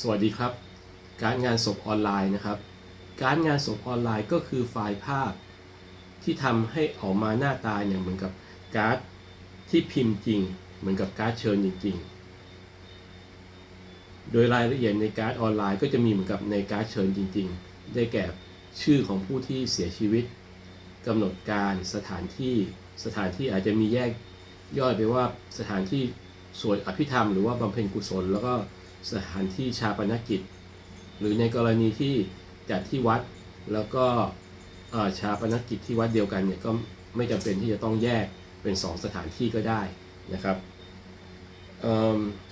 สวัสดีครับ การงานศพออนไลน์นะครับ การงานศพออนไลน์ก็คือไฟล์ภาพ ที่ทำให้ออกมาหน้าตาเนี่ยเหมือนกับการ์ดที่พิมพ์จริง เหมือนกับการ์ดเชิญจริงๆ โดยรายละเอียดในการ์ดออนไลน์ก็จะมีเหมือนกับในการ์ดเชิญจริง ๆ ได้แก่ชื่อของผู้ที่เสียชีวิตกำหนดการสถานที่สถานที่อาจจะมีแยกย่อยไปว่าสถานที่สวดอภิธรรมหรือว่าบำเพ็ญกุศลแล้วก็ สถานที่ชาปนกิจ หรือในกรณีที่จัดที่วัดแล้วก็ชาปนกิจที่วัดเดียวกันเนี่ยก็ไม่จำเป็นที่จะต้องแยกเป็น 2 สถานที่ก็ได้นะครับ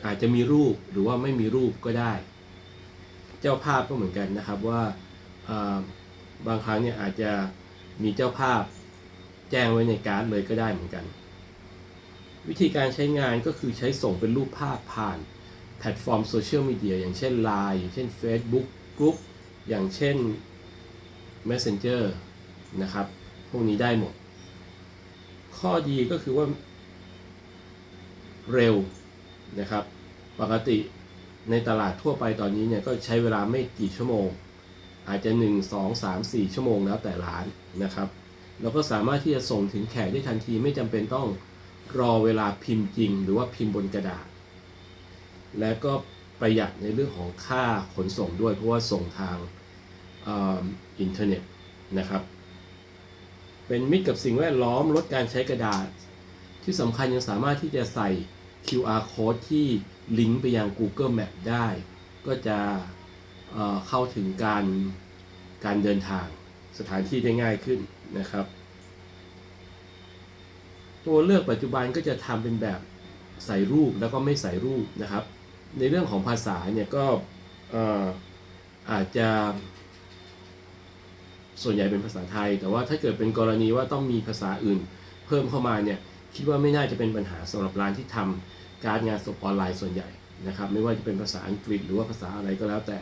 อาจจะมีรูปหรือว่าไม่มีรูปก็ได้ เจ้าภาพก็เหมือนกันนะครับว่าบางครั้งเนี่ยอาจจะมีเจ้าภาพแจ้งไว้ในการ์ดเลยก็ได้เหมือนกัน วิธีการใช้งานก็คือใช้ส่งเป็นรูปภาพผ่าน แพลตฟอร์มโซเชียลมีเดียอย่างเช่น Line อย่างเช่น Facebook Group อย่างเช่น Messenger นะครับ พวกนี้ได้หมด ข้อดีก็คือว่า เร็วนะครับ ปกติในตลาดทั่วไปตอนนี้เนี่ยก็ใช้เวลาไม่กี่ชั่วโมง อาจจะ 1 2 3 4 ชั่วโมงแล้วแต่ร้านนะครับ แล้วก็สามารถที่จะส่งถึงแขกได้ทันทีไม่จำเป็นต้องรอเวลาพิมพ์จริง หรือว่าพิมพ์บนกระดาษ และก็ประหยัดในเรื่องของค่าขนส่งด้วย เพราะว่าส่งทางอินเทอร์เน็ตนะครับ เป็นมิตรกับสิ่งแวดล้อมลดการใช้กระดาษ ที่สำคัญยังสามารถที่จะใส่ QR code ที่ลิงก์ไปยัง Google Map ได้ ก็จะเเข้าถึงการการเดินทางสถานที่ได้ง่ายขึ้นนะครับ ตัวเลือกปัจจุบันก็จะทำเป็นแบบใส่รูปแล้วก็ไม่ใส่รูปนะครับ ในเรื่องของภาษาเนี่ยก็ออาจจะ ส่วนใหญ่เป็นภาษาไทย แต่ว่าถ้าเกิดเป็นกรณีว่าต้องมีภาษาอื่น เพิ่มเข้ามาเนี่ยคิดว่าไม่น่าจะเป็นปัญหาสำหรับร้านที่ทำการงานศพออนไลน์ส่วนใหญ่นะครับ ไม่ว่าจะเป็นภาษาอังกฤษหรือว่าภาษาอะไรก็แล้วแต่